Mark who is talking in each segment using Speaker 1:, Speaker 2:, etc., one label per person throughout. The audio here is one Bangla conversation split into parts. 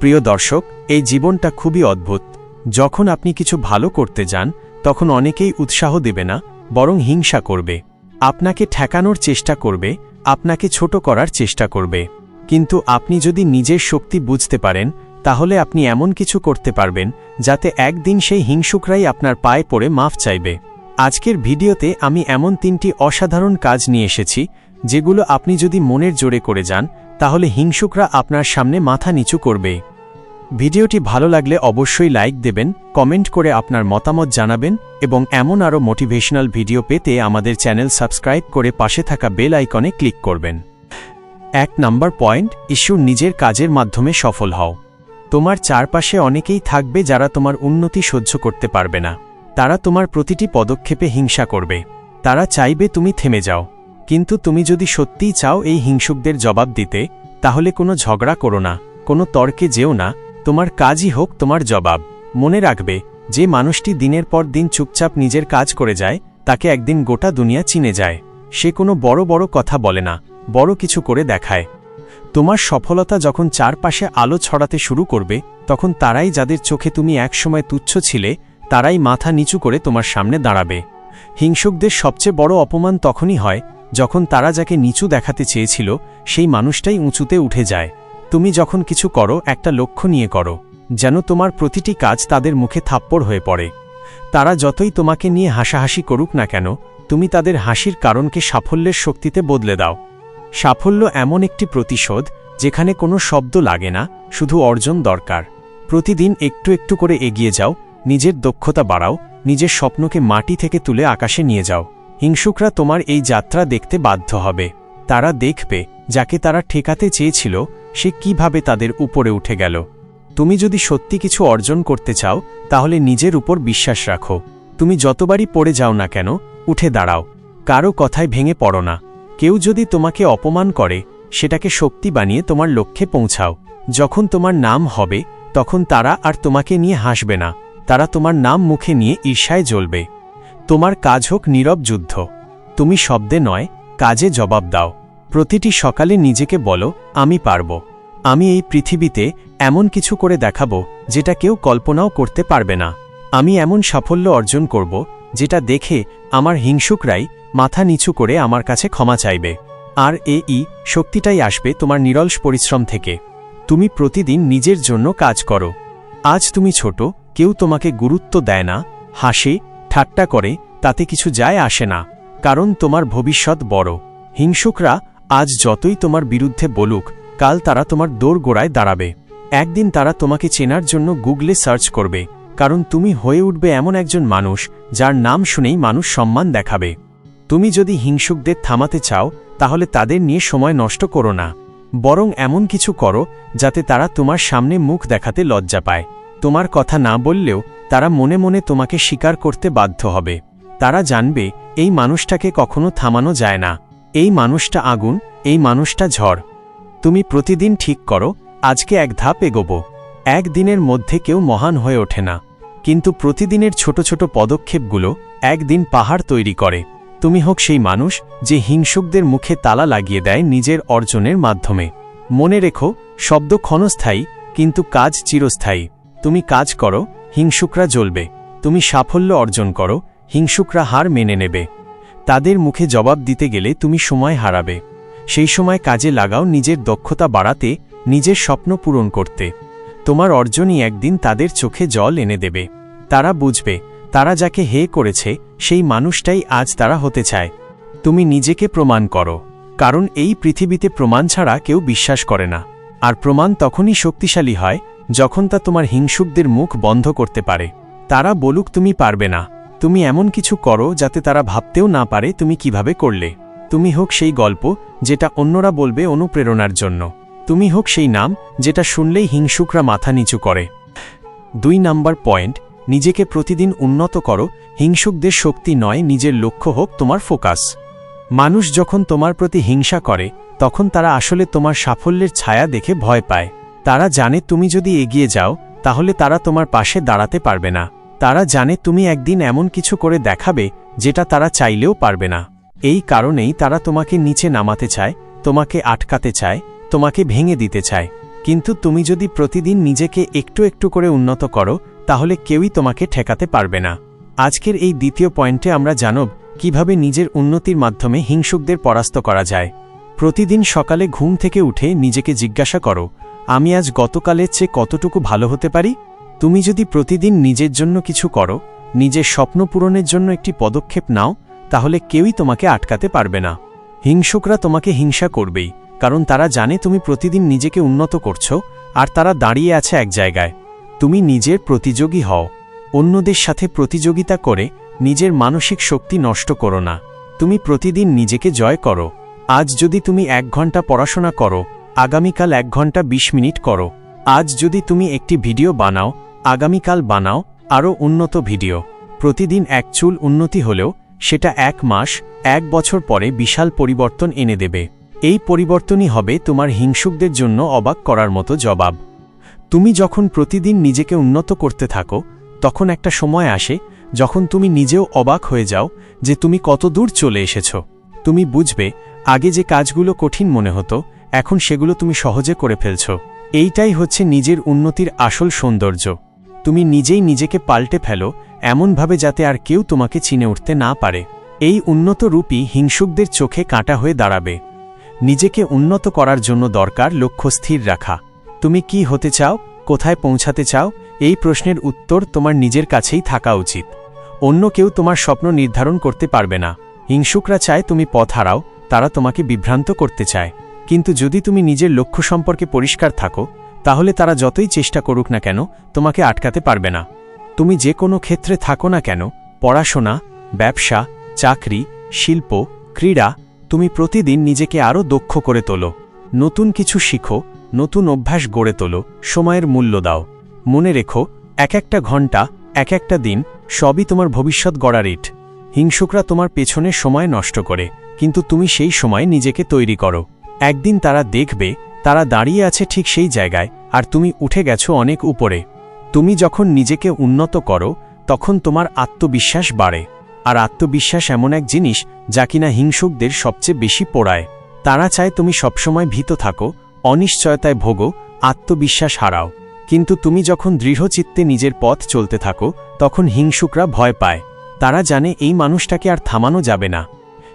Speaker 1: প্রিয় দর্শক, এই জীবনটা খুবই অদ্ভুত। যখন আপনি কিছু ভালো করতে যান, তখন অনেকেই উৎসাহ দেবে না, বরং হিংসা করবে। আপনাকে ঠেকানোর চেষ্টা করবে, আপনাকে ছোট করার চেষ্টা করবে। কিন্তু আপনি যদি নিজের শক্তি বুঝতে পারেন, তাহলে আপনি এমন কিছু করতে পারবেন, যাতে একদিন সেই হিংসুকরাই আপনার পায়ে পড়ে মাফ চাইবে। আজকের ভিডিওতে আমি এমন তিনটি অসাধারণ কাজ নিয়ে এসেছি, যেগুলো আপনি যদি মনের জোরে করে যান, তাহলে হিংসুকরা আপনার সামনে মাথা নিচু করবে। ভিডিওটি ভালো লাগলে অবশ্যই লাইক দেবেন, কমেন্ট করে আপনার মতামত জানাবেন এবং এমন আরও মোটিভেশনাল ভিডিও পেতে আমাদের চ্যানেল সাবস্ক্রাইব করে পাশে থাকা বেল আইকনে ক্লিক করবেন। এক নাম্বার পয়েন্ট, ইস্যু নিজের কাজের মাধ্যমে সফল হও। তোমার চারপাশে অনেকেই থাকবে যারা তোমার উন্নতি সহ্য করতে পারবে না। তারা তোমার প্রতিটি পদক্ষেপে হিংসা করবে। তারা চাইবে তুমি থেমে যাও। কিন্তু তুমি যদি সত্যিই চাও এই হিংসুকদের জবাব দিতে, তাহলে কোনো ঝগড়া করো না, কোনো তর্কে যেও না তোমার কাজই হোক তোমার জবাব। মনে রাখবে, যে মানুষটি দিনের পর দিন চুপচাপ নিজের কাজ করে যায়, তাকে একদিন গোটা দুনিয়া চিনে যায়। সে কোনো বড় বড় কথা বলে না, বড় কিছু করে দেখায়। তোমার সফলতা যখন চারপাশে আলো ছড়াতে শুরু করবে, তখন তারাই যাদের চোখে তুমি একসময় তুচ্ছ ছিলে, তারাই মাথা নিচু করে তোমার সামনে দাঁড়াবে। হিংসুকদের সবচেয়ে বড় অপমান তখনই হয়, যখন তারা যাকে নিচু দেখাতে চেয়েছিল, সেই মানুষটাই উঁচুতে উঠে যায়। তুমি যখন কিছু করো, একটা লক্ষ্য নিয়ে করো, যেন তোমার প্রতিটি কাজ তাদের মুখে থাপ্পড় হয়ে পড়ে। তারা যতই তোমাকে নিয়ে হাসাহাসি করুক না কেন, তুমি তাদের হাসির কারণকে সাফল্যের শক্তিতে বদলে দাও। সাফল্য এমন একটি প্রতিশোধ, যেখানে কোনো শব্দ লাগে না, শুধু অর্জন দরকার। প্রতিদিন একটু একটু করে এগিয়ে যাও, নিজের দক্ষতা বাড়াও, নিজের স্বপ্নকে মাটি থেকে তুলে আকাশে নিয়ে যাও। হিংসুকরা তোমার এই যাত্রা দেখতে বাধ্য হবে। তারা দেখবে, যাকে তারা ঠেকাতে চেয়েছিল সে কীভাবে তাদের উপরে উঠে গেল? তুমি যদি সত্যি কিছু অর্জন করতে চাও, তাহলে নিজের উপর বিশ্বাস রাখো। তুমি যতবারই পড়ে যাও না কেন, উঠে দাঁড়াও। কারও কথায় ভেঙে পড়ো না। কেউ যদি তোমাকে অপমান করে, সেটাকে শক্তি বানিয়ে তোমার লক্ষ্যে পৌঁছাও। যখন তোমার নাম হবে, তখন তারা আর তোমাকে নিয়ে হাসবে না। তারা তোমার নাম মুখে নিয়ে ঈর্ষায় জ্বলবে। তোমার কাজ হোক নীরব যুদ্ধ। তুমি শব্দে নয়, কাজে জবাব দাও। প্রতিটি সকালে নিজেকে বলো, আমি পারব। আমি এই পৃথিবীতে এমন কিছু করে দেখাবো, যেটা কেউ কল্পনাও করতে পারবে না। আমি এমন সাফল্য অর্জন করব, যেটা দেখে আমার হিংসুকরাই মাথা নিচু করে আমার কাছে ক্ষমা চাইবে। আর এ ই শক্তিটাই আসবে তোমার নিরলস পরিশ্রম থেকে। তুমি প্রতিদিন নিজের জন্য কাজ করো। আজ তুমি ছোট, কেউ তোমাকে গুরুত্ব দেয় না, হাসে, ঠাট্টা করে, তাতে কিছু যায় আসে না, কারণ তোমার ভবিষ্যৎ বড়। হিংসুকরা আজ যতই তোমার বিরুদ্ধে বলুক, কাল তারা তোমার দৌড় গোড়ায় দাঁড়াবে। একদিন তারা তোমাকে চেনার জন্য গুগলে সার্চ করবে, কারণ তুমি হয়ে উঠবে এমন একজন মানুষ, যার নাম শুনেই মানুষ সম্মান দেখাবে। তুমি যদি হিংসুকদের থামাতে চাও, তাহলে তাদের নিয়ে সময় নষ্ট করো না। বরং এমন কিছু করো, যাতে তারা তোমার সামনে মুখ দেখাতে লজ্জা পায়। তোমার কথা না বললেও, তারা মনে মনে তোমাকে স্বীকার করতে বাধ্য হবে। তারা জানবে, এই মানুষটাকে কখনো থামানো যায় না। এই মানুষটা আগুন, এই মানুষটা ঝড়। তুমি প্রতিদিন ঠিক করো, আজকে এক ধাপ এগোবো। একদিনের মধ্যে কেউ মহান হয়ে ওঠে না। কিন্তু প্রতিদিনের ছোট ছোট পদক্ষেপগুলো একদিন পাহাড় তৈরি করে। তুমি হোক সেই মানুষ যে হিংসুকদের মুখে তালা লাগিয়ে দেয় নিজের অর্জনের মাধ্যমে। মনে রেখো, শব্দ ক্ষণস্থায়ী, কিন্তু কাজ চিরস্থায়ী। তুমি কাজ করো, হিংসুকরা জ্বলবে। তুমি সাফল্য অর্জন করো, হিংসুকরা হার মেনে নেবে। তাদের মুখে জবাব দিতে গেলে তুমি সময় হারাবে। সেই সময় কাজে লাগাও নিজের দক্ষতা বাড়াতে, নিজের স্বপ্ন পূরণ করতে। তোমার অর্জনই একদিন তাদের চোখে জল এনে দেবে। তারা বুঝবে, তারা যাকে হে করেছে, সেই মানুষটাই আজ তারা হতে চায়। তুমি নিজেকে প্রমাণ করো, কারণ এই পৃথিবীতে প্রমাণ ছাড়া কেউ বিশ্বাস করে না। আর প্রমাণ তখনই শক্তিশালী হয়, যখন তা তোমার হিংসুকদের মুখ বন্ধ করতে পারে। তারা বলুক তুমি পারবে না। তুমি এমন কিছু করো যাতে তারা ভাবতেও না পারে তুমি কীভাবে করলে। তুমি হোক সেই গল্প, যেটা অন্যরা বলবে অনুপ্রেরণার জন্য। তুমি হোক সেই নাম, যেটা শুনলেই হিংসুকরা মাথা নিচু করে। দুই নাম্বার পয়েন্ট, নিজেকে প্রতিদিন উন্নত করো, হিংসুকদের শক্তি নয়, নিজের লক্ষ্য হোক তোমার ফোকাস। মানুষ যখন তোমার প্রতি হিংসা করে, তখন তারা আসলে তোমার সাফল্যের ছায়া দেখে ভয় পায়। তারা জানে তুমি যদি এগিয়ে যাও, তাহলে তারা তোমার পাশে দাঁড়াতে পারবে না। তারা জানে তুমি একদিন এমন কিছু করে দেখাবে, যেটা তারা চাইলেও পারবে না। এই কারণেই তারা তোমাকে নিচে নামাতে চায়, তোমাকে আটকাতে চায়, তোমাকে ভেঙে দিতে চায়। কিন্তু তুমি যদি প্রতিদিন নিজেকে একটু একটু করে উন্নত করো, তাহলে কেউই তোমাকে ঠেকাতে পারবে না। আজকের এই দ্বিতীয় পয়েন্টে আমরা জানব কীভাবে নিজের উন্নতির মাধ্যমে হিংসুকদের পরাস্ত করা যায়। প্রতিদিন সকালে ঘুম থেকে উঠে নিজেকে জিজ্ঞাসা করো, আমি আজ গতকালের চেয়ে কতটুকু ভালো হতে পারি? তুমি যদি প্রতিদিন নিজের জন্য কিছু করো, নিজের স্বপ্ন পূরণের জন্য একটি পদক্ষেপ নাও, তাহলে কেউই তোমাকে আটকাতে পারবে না। হিংসুকরা তোমাকে হিংসা করবেই, কারণ তারা জানে তুমি প্রতিদিন নিজেকে উন্নত করছ, আর তারা দাঁড়িয়ে আছে এক জায়গায়। তুমি নিজের প্রতিযোগী হও। অন্যদের সাথে প্রতিযোগিতা করে নিজের মানসিক শক্তি নষ্ট করো না। তুমি প্রতিদিন নিজেকে জয় করো। আজ যদি তুমি এক ঘণ্টা পড়াশোনা করো, আগামীকাল এক ঘণ্টা ২০ মিনিট করো। আজ যদি তুমি একটি ভিডিও বানাও আগামীকাল বানাও, আরও উন্নত ভিডিও। প্রতিদিন এক চুল উন্নতি হলেও, সেটা এক মাস, এক বছর পরে বিশাল পরিবর্তন এনে দেবে। এই পরিবর্তনই হবে তোমার হিংসুকদের জন্য অবাক করার মতো জবাব। তুমি যখন প্রতিদিন নিজেকে উন্নত করতে থাকো, তখন একটা সময় আসে, যখন তুমি নিজেও অবাক হয়ে যাও যে তুমি কত দূর চলে এসেছ। তুমি বুঝবে, আগে যে কাজগুলো কঠিন মনে হতো, এখন সেগুলো তুমি সহজে করে ফেলছ। এইটাই হচ্ছে নিজের উন্নতির আসল সৌন্দর্য। তুমি নিজেই নিজেকে পাল্টে ফেলো, এমনভাবে যাতে আর কেউ তোমাকে চিনে উঠতে না পারে। এই উন্নত রূপই হিংসুকদের চোখে কাঁটা হয়ে দাঁড়াবে। নিজেকে উন্নত করার জন্য দরকার লক্ষ্য স্থির রাখা। তুমি কি হতে চাও? কোথায় পৌঁছাতে চাও? এই প্রশ্নের উত্তর তোমার নিজের কাছেই থাকা উচিত। অন্য কেউ তোমার স্বপ্ন নির্ধারণ করতে পারবে না। হিংসুকরা চায় তুমি পথ হারাও, তারা তোমাকে বিভ্রান্ত করতে চায়। কিন্তু যদি তুমি নিজের লক্ষ্য সম্পর্কে পরিষ্কার থাকো তাহলে তারা যতই চেষ্টা করুক না কেন, তোমাকে আটকাতে পারবে না। তুমি যে কোনো ক্ষেত্রে থাকো না কেন, পড়াশোনা, ব্যবসা, চাকরি, শিল্প, ক্রীড়া, তুমি প্রতিদিন নিজেকে আরও দক্ষ করে তোলো। নতুন কিছু শিখো, নতুন অভ্যাস গড়ে তোলো, সময়ের মূল্য দাও। মনে রেখো, এক একটা ঘণ্টা, এক একটা দিন, সবই তোমার ভবিষ্যৎ গড়ার ইট। হিংসুকরা তোমার পেছনে সময় নষ্ট করে, কিন্তু তুমি সেই সময় নিজেকে তৈরি করো। একদিন তারা দেখবে তারা দাঁড়িয়ে আছে ঠিক সেই জায়গায়, আর তুমি উঠে গেছো অনেক উপরে। তুমি যখন নিজেকে উন্নত করো, তখন তোমার আত্মবিশ্বাস বাড়ে। আর আত্মবিশ্বাস এমন এক জিনিস যা কিনা হিংসুকদের সবচেয়ে বেশি পোড়ায়। তারা চায় তুমি সবসময় ভীত থাকো, অনিশ্চয়তায় ভোগো, আত্মবিশ্বাস হারাও। কিন্তু তুমি যখন দৃঢ়চিত্তে নিজের পথ চলতে থাকো, তখন হিংসুকরা ভয় পায়। তারা জানে এই মানুষটাকে আর থামানো যাবে না।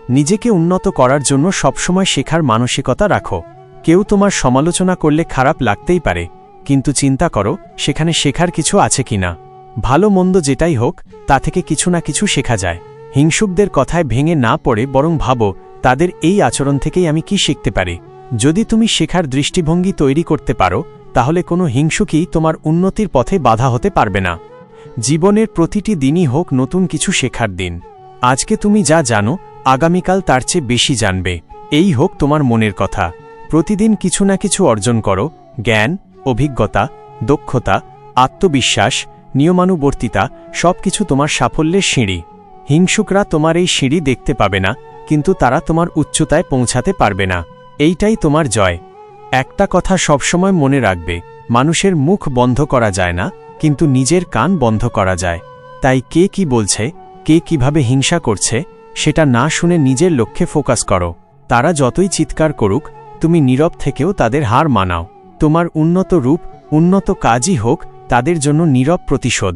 Speaker 1: নিজেকে উন্নত করার জন্য সবসময় শেখার মানসিকতা রাখো। কেউ তোমার সমালোচনা করলে খারাপ লাগতেই পারে, কিন্তু চিন্তা করো, সেখানে শেখার কিছু আছে কিনা ভালো মন্দ যেটাই হোক, তা থেকে কিছু না কিছু শেখা যায়। হিংসুকদের কথায় ভেঙে না পড়ে বরং ভাবো, তাদের এই আচরণ থেকেই আমি কি শিখতে পারি। যদি তুমি শেখার দৃষ্টিভঙ্গি তৈরি করতে পারো, তাহলে কোনো হিংসুকই তোমার উন্নতির পথে বাধা হতে পারবে না। জীবনের প্রতিটি দিনই হোক নতুন কিছু শেখার দিন। আজকে তুমি যা জানো, আগামীকাল তার চেয়ে বেশি জানবে। এই হোক তোমার মনের কথা। প্রতিদিন কিছু না কিছু অর্জন করো, জ্ঞান, অভিজ্ঞতা, দক্ষতা, আত্মবিশ্বাস, নিয়মানুবর্তিতা সব কিছু তোমার সাফল্যের সিঁড়ি। হিংসুকরা তোমার এই সিঁড়ি দেখতে পাবে না, কিন্তু তারা তোমার উচ্চতায় পৌঁছাতে পারবে না। এইটাই তোমার জয়। একটা কথা সবসময় মনে রাখবে, মানুষের মুখ বন্ধ করা যায় না, কিন্তু নিজের কান বন্ধ করা যায়। তাই কে কি বলছে, কে কীভাবে হিংসা করছে, সেটা না শুনে নিজের লক্ষ্যে ফোকাস করো। তারা যতই চিৎকার করুক তুমি নীরব থেকেও তাদের হার মানাও। তোমার উন্নত রূপ, উন্নত কাজই হোক, তাদের জন্য নীরব প্রতিশোধ।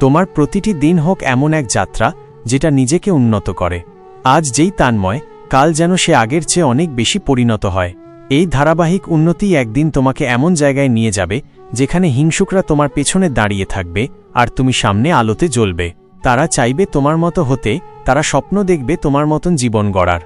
Speaker 1: তোমার প্রতিটি দিন হোক এমন এক যাত্রা, যেটা নিজেকে উন্নত করে। আজ যেই তান্ময়, কাল যেন সে আগের চেয়ে অনেক বেশি পরিণত হয়। এই ধারাবাহিক উন্নতি একদিন তোমাকে এমন জায়গায় নিয়ে যাবে, যেখানে হিংসুকরা তোমার পেছনে দাঁড়িয়ে থাকবে, আর তুমি সামনে আলোতে জ্বলবে। তারা চাইবে তোমার মতো হতে, তারা স্বপ্ন দেখবে তোমার মতন জীবন গড়ার।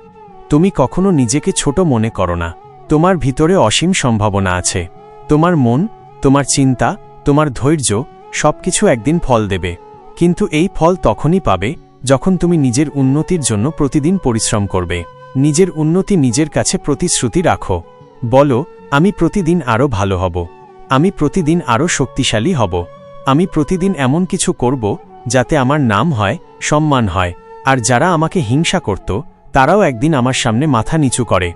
Speaker 1: তুমি কখনো নিজেকে ছোট মনে করো না। তোমার ভিতরে অসীম সম্ভাবনা আছে। তোমার মন, তোমার চিন্তা, তোমার ধৈর্য, সবকিছু একদিন ফল দেবে। কিন্তু এই ফল তখনই পাবে যখন তুমি নিজের উন্নতির জন্য প্রতিদিন পরিশ্রম করবে। নিজের উন্নতি নিজের কাছে প্রতিশ্রুতি রাখো। বলো, আমি প্রতিদিন আরও ভালো হব। আমি প্রতিদিন আরও শক্তিশালী হব। আমি প্রতিদিন এমন কিছু করব যাতে আমার নাম হয়, সম্মান হয়। আর যারা আমাকে হিংসা করত, তারাও একদিন আমার সামনে মাথা নিচু করে।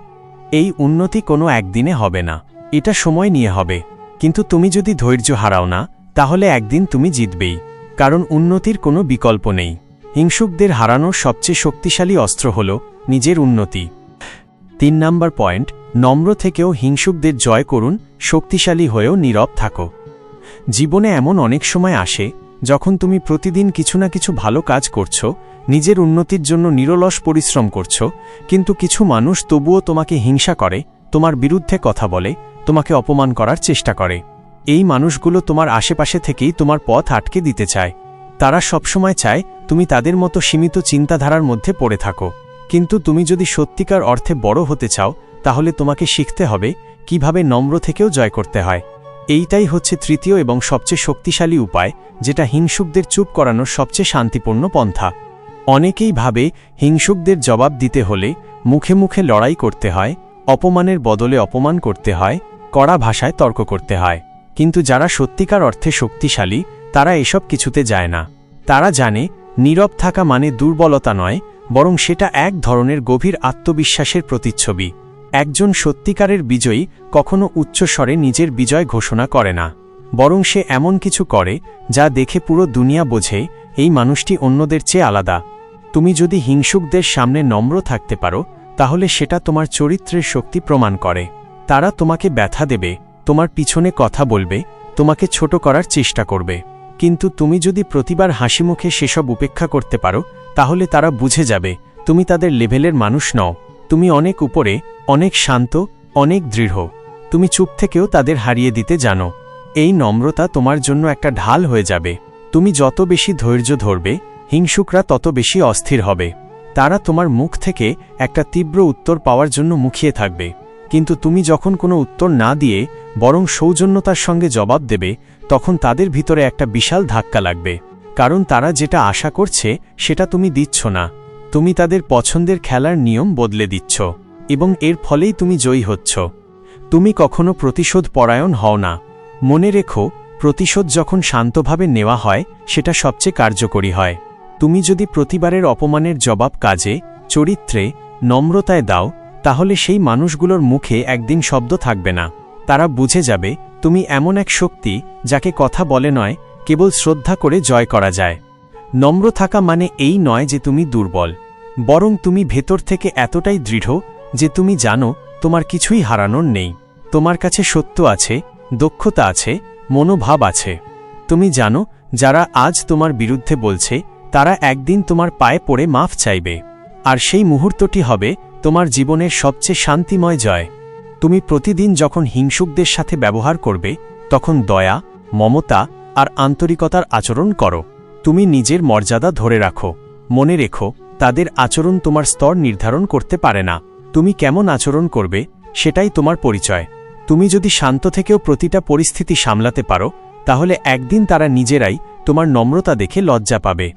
Speaker 1: এই উন্নতি কোনো একদিনে হবে না। এটা সময় নিয়ে হবে। কিন্তু তুমি যদি ধৈর্য হারাও না, তাহলে একদিন তুমি জিতবেই। কারণ উন্নতির কোনো বিকল্প নেই। হিংসুকদের হারানোর সবচেয়ে শক্তিশালী অস্ত্র হল নিজের উন্নতি। তিন নাম্বার পয়েন্ট, নম্র থেকেও হিংসুকদের জয় করুন, শক্তিশালী হয়েও নীরব থাকো। জীবনে এমন অনেক সময় আসে, যখন তুমি প্রতিদিন কিছু না কিছু ভালো কাজ করছ নিজের উন্নতির জন্য নিরলস পরিশ্রম করছ, কিন্তু কিছু মানুষ তবুও তোমাকে হিংসা করে, তোমার বিরুদ্ধে কথা বলে, তোমাকে অপমান করার চেষ্টা করে। এই মানুষগুলো তোমার আশেপাশে থেকেই তোমার পথ আটকে দিতে চায়। তারা সবসময় চায়, তুমি তাদের মতো সীমিত চিন্তাধারার মধ্যে পড়ে থাকো। কিন্তু তুমি যদি সত্যিকার অর্থে বড় হতে চাও, তাহলে তোমাকে শিখতে হবে, কীভাবে নম্র থেকেও জয় করতে হয়। এইটাই হচ্ছে তৃতীয় এবং সবচেয়ে শক্তিশালী উপায়, যেটা হিংসুকদের চুপ করানোর সবচেয়ে শান্তিপূর্ণ পন্থা। অনেকেই ভাবে, হিংসুকদের জবাব দিতে হলে মুখে মুখে লড়াই করতে হয়, অপমানের বদলে অপমান করতে হয়, কড়া ভাষায় তর্ক করতে হয়। কিন্তু যারা সত্যিকার অর্থে শক্তিশালী, তারা এসব কিছুতে যায় না। তারা জানে, নীরব থাকা মানে দুর্বলতা নয়, বরং সেটা এক ধরনের গভীর আত্মবিশ্বাসের প্রতিচ্ছবি। একজন সত্যিকারের বিজয়ী কখনো উচ্চস্বরে নিজের বিজয় ঘোষণা করে না। বরং সে এমন কিছু করে, যা দেখে পুরো দুনিয়া বোঝে এই মানুষটি অন্যদের চেয়ে আলাদা। তুমি যদি হিংসুকদের সামনে নম্র থাকতে পারো, তাহলে সেটা তোমার চরিত্রের শক্তি প্রমাণ করে। তারা তোমাকে ব্যথা দেবে, তোমার পিছনে কথা বলবে, তোমাকে ছোট করার চেষ্টা করবে। কিন্তু তুমি যদি প্রতিবার হাসিমুখে সেসব উপেক্ষা করতে পারো, তাহলে তারা বুঝে যাবে, তুমি তাদের লেভেলের মানুষ নও। তুমি অনেক উপরে, অনেক শান্ত, অনেক দৃঢ়। তুমি চুপ থেকেও তাদের হারিয়ে দিতে জানো। এই নম্রতা তোমার জন্য একটা ঢাল হয়ে যাবে। তুমি যত বেশি ধৈর্য ধরবে, হিংসুকরা তত বেশি অস্থির হবে। তারা তোমার মুখ থেকে একটা তীব্র উত্তর পাওয়ার জন্য মুখিয়ে থাকবে। কিন্তু তুমি যখন কোনো উত্তর না দিয়ে বরং সৌজন্যতার সঙ্গে জবাব দেবে, তখন তাদের ভিতরে একটা বিশাল ধাক্কা লাগবে। কারণ তারা যেটা আশা করছে, সেটা তুমি দিচ্ছ না। তুমি তাদের পছন্দের খেলার নিয়ম বদলে দিচ্ছ, এবং এর ফলেই তুমি জয়ী হচ্ছ। তুমি কখনো প্রতিশোধ পরায়ণ হও না। মনে রেখো প্রতিশোধ যখন শান্তভাবে নেওয়া হয়, সেটা সবচেয়ে কার্যকরী হয়। তুমি যদি প্রতিবারের অপমানের জবাব কাজে, চরিত্রে, নম্রতায় দাও, তাহলে সেই মানুষগুলোর মুখে একদিন শব্দ থাকবে না। তারা বুঝে যাবে, তুমি এমন এক শক্তি, যাকে কথা বলে নয়, কেবল শ্রদ্ধা করে জয় করা যায়। নম্র থাকা মানে এই নয় যে তুমি দুর্বল। বরং তুমি ভেতর থেকে এতটাই দৃঢ়, যে তুমি জানো, তোমার কিছুই হারানোর নেই। তোমার কাছে সত্য আছে, দক্ষতা আছে মনোভাব আছে। তুমি জানো, যারা আজ তোমার বিরুদ্ধে বলছে, তারা একদিন তোমার পায়ে পড়ে মাফ চাইবে। আর সেই মুহূর্তটি হবে তোমার জীবনের সবচেয়ে শান্তিময় জয়। তুমি প্রতিদিন যখন হিংসুকদের সাথে ব্যবহার করবে, তখন দয়া, মমতা আর আন্তরিকতার আচরণ করো। তুমি নিজের মর্যাদা ধরে রাখো। মনে রেখো, তাদের আচরণ তোমার স্তর নির্ধারণ করতে পারে না। তুমি কেমন আচরণ করবে, সেটাই তোমার পরিচয়। তুমি যদি শান্ত থেকেও প্রতিটা পরিস্থিতি সামলাতে পারো, তাহলে একদিন তারা নিজেরাই তোমার নম্রতা দেখে লজ্জা পাবে।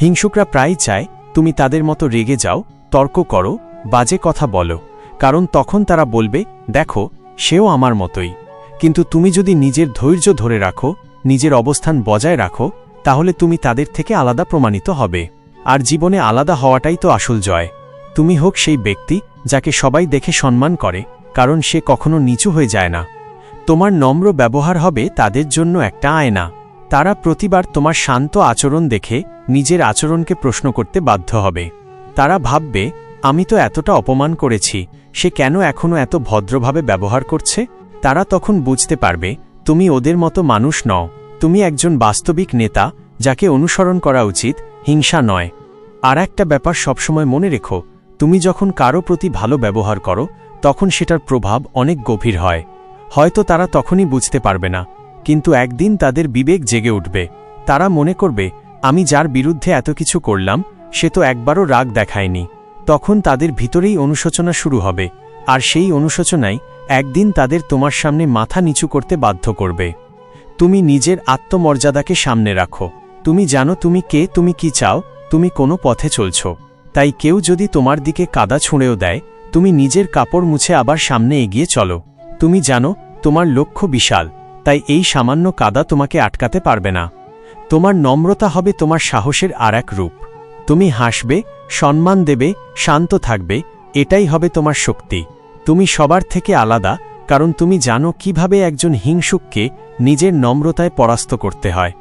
Speaker 1: হিংসুকরা প্রায় চায়, তুমি তাদের মতো রেগে যাও, তর্ক করো, বাজে কথা বলো, কারণ তখন তারা বলবে, দেখো, সেও আমার মতোই। কিন্তু তুমি যদি নিজের ধৈর্য ধরে রাখো, নিজের অবস্থান বজায় রাখো, তাহলে তুমি তাদের থেকে আলাদা প্রমাণিত হবে। আর জীবনে আলাদা হওয়াটাই তো আসল জয়। তুমি হোক সেই ব্যক্তি যাকে সবাই দেখে সম্মান করে কারণ সে কখনো নিচু হয়ে যায় না। তোমার নম্র ব্যবহার হবে তাদের জন্য একটা আয়না। তারা প্রতিবার তোমার শান্ত আচরণ দেখে নিজের আচরণকে প্রশ্ন করতে বাধ্য হবে। তারা ভাববে, আমি তো এতটা অপমান করেছি, সে কেন এখনও এত ভদ্রভাবে ব্যবহার করছে? তারা তখন বুঝতে পারবে, তুমি ওদের মতো মানুষ নও। তুমি একজন বাস্তবিক নেতা, যাকে অনুসরণ করা উচিত, হিংসা নয়। আর একটা ব্যাপার সবসময় মনে রেখো, তুমি যখন কারও প্রতি ভালো ব্যবহার করো তখন সেটার প্রভাব অনেক গভীর হয়। হয়তো তারা তখনই বুঝতে পারবে না, কিন্তু একদিন তাদের বিবেক জেগে উঠবে। তারা মনে করবে, আমি যার বিরুদ্ধে এত কিছু করলাম, সে তো একবারও রাগ দেখায়নি। তখন তাদের ভিতরেই অনুশোচনা শুরু হবে, আর সেই অনুশোচনাই একদিন তাদের তোমার সামনে মাথা নিচু করতে বাধ্য করবে। তুমি নিজের আত্মমর্যাদাকে সামনে রাখো। তুমি জানো তুমি কে, তুমি কি চাও, তুমি কোনো পথে চলছ। তাই কেউ যদি তোমার দিকে কাদা ছুঁড়েও দেয় তুমি নিজের কাপড় মুছে আবার সামনে এগিয়ে চলো। তুমি জানো, তোমার লক্ষ্য বিশাল, তাই এই সামান্য কাদা তোমাকে আটকাতে পারবে না। তোমার নম্রতা হবে তোমার সাহসের আর এক রূপ। তুমি হাসবে, সম্মান দেবে, শান্ত থাকবে, এটাই হবে তোমার শক্তি। তুমি সবার থেকে আলাদা, কারণ তুমি জানো কীভাবে একজন হিংসুককে নিজের নম্রতায় পরাস্ত করতে হয়।